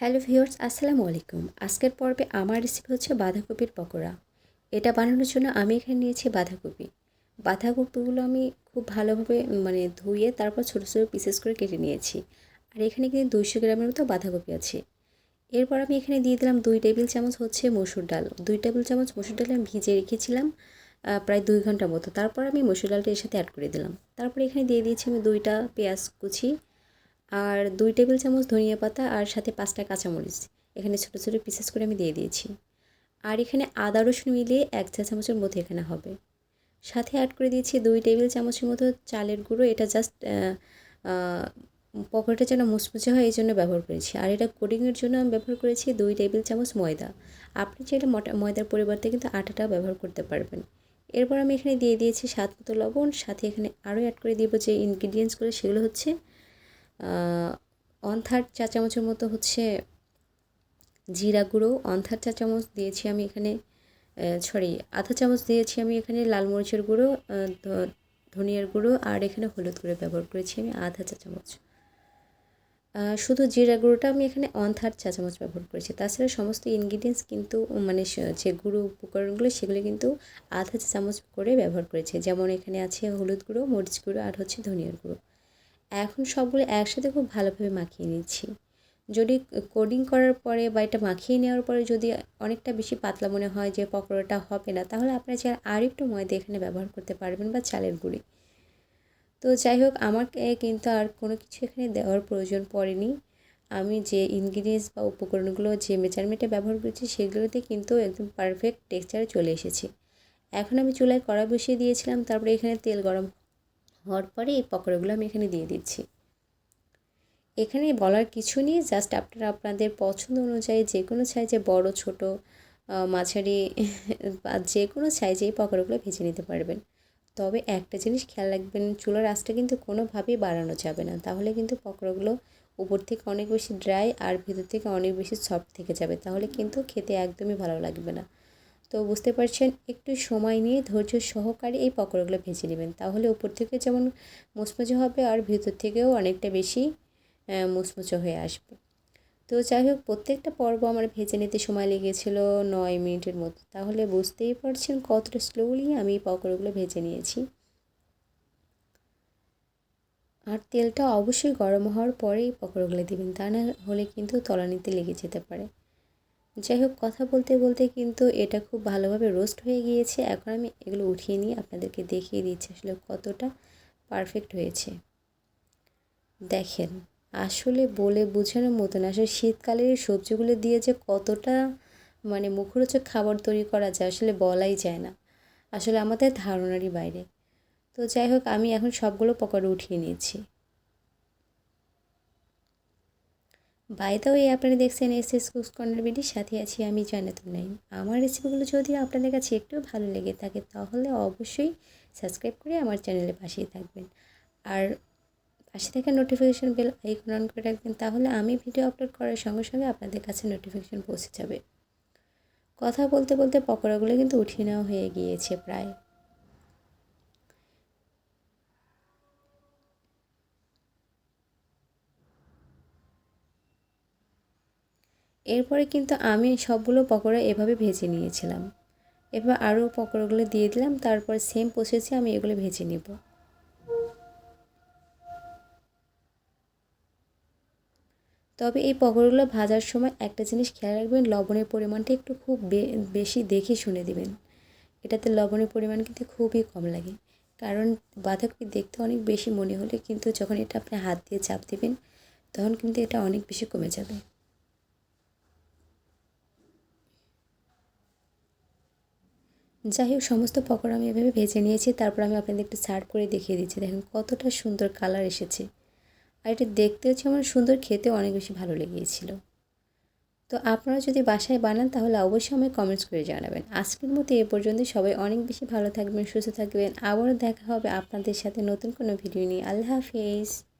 Hello viewers, আসসালামু আলাইকুম। আজকের পর্বে আমার রেসিপি হচ্ছে বাঁধাকপির পকোড়া। এটা বানানোর জন্য আমি এখানে নিয়েছি বাঁধাকপি। বাঁধাকপিগুলো আমি খুব ভালোভাবে মানে ধুয়ে তারপর ছোটো ছোটো পিসেস করে কেটে নিয়েছি। আর এখানে কিন্তু দুইশো গ্রামের মতো বাঁধাকপি আছে। এরপর আমি এখানে দিয়ে দিলাম দুই টেবিল চামচ হচ্ছে মসুর ডাল। দুই টেবিল চামচ মসুর ডাল আমি ভিজে রেখেছিলাম প্রায় দুই ঘণ্টা মতো। তারপর আমি মসুর ডালটা এর সাথে অ্যাড করে দিলাম। তারপর এখানে দিয়ে দিয়েছি আমি দুইটা পেঁয়াজ কুচি আর দুই টেবিল চামচ ধনিয়া পাতা আর সাথে পাঁচটা কাঁচামরিচ। এখানে ছোটো ছোটো পিসেস করে আমি দিয়ে দিয়েছি। আর এখানে আদা, রসুন মিলিয়ে এক চা চামচের মতো এখানে হবে। সাথে অ্যাড করে দিয়েছি দুই টেবিল চামচের মতো চালের গুঁড়ো। এটা জাস্ট পকোড়াটা যেন মুচমুচে হয় এই জন্য ব্যবহার করেছি। আর এটা কোডিংয়ের জন্য আমি ব্যবহার করেছি দুই টেবিল চামচ ময়দা। আপনি চাইলে মটা, ময়দার পরিবর্তে কিন্তু আটাটা ব্যবহার করতে পারবেন। এরপর আমি এখানে দিয়ে দিয়েছি স্বাদ মতো লবণ। সাথে এখানে আরও অ্যাড করে দিব যে ইনগ্রিডিয়েন্টসগুলো সেগুলো হচ্ছে ওয়ান থার্ড চা চামচের মতো হচ্ছে জিরা গুঁড়ো। ওয়ান থার্ড চা চামচ দিয়েছি আমি এখানে সরি আধা চামচ দিয়েছি আমি এখানে লাল মরিচের গুঁড়ো ধনিয়ার গুঁড়ো আর এখানে হলুদ গুঁড়ো ব্যবহার করেছি আমি আধা চা চামচ। শুধু জিরা গুঁড়োটা আমি এখানে ওয়ান থার্ড চা চামচ ব্যবহার করেছি। তাছাড়া সমস্ত ইনগ্রিডিয়েন্টস কিন্তু মানে যে গুঁড়ো উপকরণগুলো সেগুলো কিন্তু আধা চা চামচ করে ব্যবহার করেছে। যেমন এখানে আছে হলুদ গুঁড়ো, মরিচ গুঁড়ো আর হচ্ছে ধনিয়ার গুঁড়ো। এখন সবগুলো একসাথে খুব ভালোভাবে মাখিয়ে নিচ্ছি। যদি কোডিং করার পরে বা এটা মাখিয়ে নেওয়ার পরে যদি অনেকটা বেশি পাতলা মনে হয় যে পকোড়াটা হবে না, তাহলে আপনারা চাই আর একটু ময়দা এখানে ব্যবহার করতে পারবেন বা চালের গুঁড়ি। তো যাই হোক, আমাকে কিন্তু আর কোনো কিছু এখানে দেওয়ার প্রয়োজন পড়েনি। আমি যে ইনগ্রিডিয়েন্টস বা উপকরণগুলো যে মেজারমেন্টে ব্যবহার করেছি, সেগুলোতে কিন্তু একদম পারফেক্ট টেক্সচারে চলে এসেছে। এখন আমি চুলায় কড়া বসিয়ে দিয়েছিলাম, তারপরে এখানে তেল গরম হওয়ার পরে এই পকোড়াগুলো আমি এখানে দিয়ে দিচ্ছি। এখানে বলার কিছু নেই জাস্ট আপনারা আপনাদের পছন্দ অনুযায়ী যে কোনো সাইজে বড়, ছোট মাঝারি, বা যে কোনো সাইজে এই পকোড়াগুলো ভেজে নিতে পারবেন। তবে একটা জিনিস খেয়াল রাখবেন, চুলার আঁচটা কিন্তু কোনোভাবেই বাড়ানো যাবে না। তাহলে কিন্তু পকোড়াগুলো উপর থেকে অনেক বেশি ড্রাই আর ভিতর থেকে অনেক বেশি সফট থেকে যাবে। তাহলে কিন্তু খেতে একদমই ভালো লাগবে না। তো বুঝতে পারছেন, একটু সময় নিয়ে ধৈর্য সহকারে এই পকোড়াগুলো ভেজে নেবেন। তাহলে উপর থেকে যেমন মুচমুচে হবে আর ভিতর থেকেও অনেকটা বেশি মুচমুচে হয়ে আসবে। তো যাই হোক, প্রত্যেকটা পর্ব আমার ভেজে নিতে সময় লেগেছিলো নয় মিনিটের মতো। তাহলে বুঝতেই পারছেন কতটা স্লোলি আমি এই পকোড়াগুলো ভেজে নিয়েছি। আর তেলটা অবশ্যই গরম হওয়ার পরেই পকোড়াগুলো দেবেন, তা না হলে কিন্তু তলানিতে লেগে যেতে পারে। যাই হোক কথা বলতে বলতে কিন্তু এটা খুব ভালোভাবে রোস্ট হয়ে গিয়েছে। এখন আমি এগুলো উঠিয়ে নিয়ে আপনাদেরকে দেখিয়ে দিচ্ছি আসলে কতটা পারফেক্ট হয়েছে। দেখেন, আসলে বলে বোঝানোর মতন আসলে শীতকালের সবজিগুলো দিয়ে যে কতটা মানে মুখরোচক খাবার তৈরি করা যায়, আসলে বলাই যায় না। আসলে আমাদের ধারণারই বাইরে। তো যাই হোক আমি এখন সবগুলো পকোড়া উঠিয়ে নিয়েছি। বাইদাও এই আপনারা দেখছেন এস এস কুকস কর্নার বিডির সাথে আছি আমি জানাতুল নাইম। আমার রেসিপিগুলো যদি আপনাদের কাছে একটু ভালো লেগে থাকে, তাহলে অবশ্যই সাবস্ক্রাইব করে আমার চ্যানেলের পাশেই থাকবেন। আর পাশে থেকে নোটিফিকেশান বেল আইকন অন করে রাখবেন, তাহলে আমি ভিডিও আপলোড করার সঙ্গে সঙ্গে আপনাদের কাছে নোটিফিকেশান পৌঁছে যাবে। কথা বলতে বলতে পকোড়াগুলো কিন্তু উঠিয়ে নেওয়া হয়ে গিয়েছে প্রায়। এরপরে কিন্তু আমি সবগুলো পকোড়া এভাবে ভেজে নিয়েছিলাম। এবার আরও পকোড়াগুলো দিয়ে দিলাম, তারপর সেম প্রসেসে আমি এগুলো ভেজে নেব। তবে এই পকোড়াগুলো ভাজার সময় একটা জিনিস খেয়াল রাখবেন, লবণের পরিমাণটা একটু খুব বেশি দেখে শুনে দেবেন। এটাতে লবণের পরিমাণ কিন্তু খুবই কম লাগে। কারণ বাঁধাকপি দেখতে অনেক বেশি মনে হলে কিন্তু যখন এটা আপনি হাত দিয়ে চাপ দেবেন, তখন কিন্তু এটা অনেক বেশি কমে যাবে। যাই হোক, সমস্ত পকোড়া আমি এভাবে ভেজে নিয়েছি, তারপর আমি আপনাদের একটু সার্ভ করে দেখিয়ে দিচ্ছি। দেখেন কতটা সুন্দর কালার এসেছে। আর এটা দেখতে হচ্ছে আমার সুন্দর, খেতে অনেক বেশি ভালো লেগেছিল। তো আপনারা যদি বাসায় বানান, তাহলে অবশ্যই আমায় কমেন্টস করে জানাবেন। আজকের মতো এ পর্যন্ত, সবাই অনেক বেশি ভালো থাকবেন, সুস্থ থাকবেন। আবারও দেখা হবে আপনাদের সাথে নতুন কোনো ভিডিও নিয়ে। আল্লাহ হাফিজ।